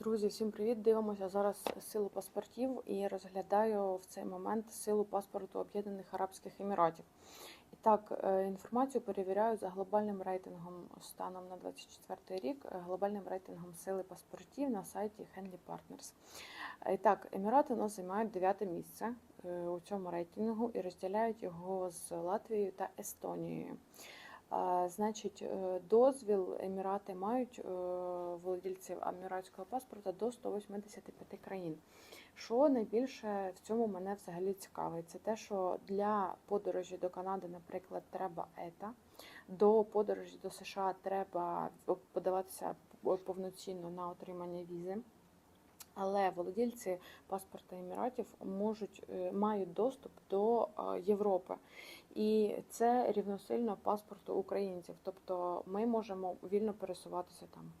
Друзі, всім привіт! Дивимося зараз силу паспортів і розглядаю в цей момент силу паспорту Об'єднаних Арабських Еміратів. І так, е, інформацію перевіряю за глобальним рейтингом станом на 24 рік, е, глобальним рейтингом сили паспортів на сайті Henley Partners. І так, Емірати у нас займають дев'яте місце е, у цьому рейтингу і розділяють його з Латвією та Естонією. Значить, е, дозвіл Емірати мають е, володільців еміратського паспорта до 185 країн. Що найбільше в цьому мене взагалі цікавить, це те, що для подорожі до Канади, наприклад, треба ета, до подорожі до США треба подаватися повноцінно на отримання візи. Але володільці паспорта Еміратів можуть е, мають доступ до е, Європи, і це рівносильно паспорту українців. Тобто ми можемо вільно пересуватися там.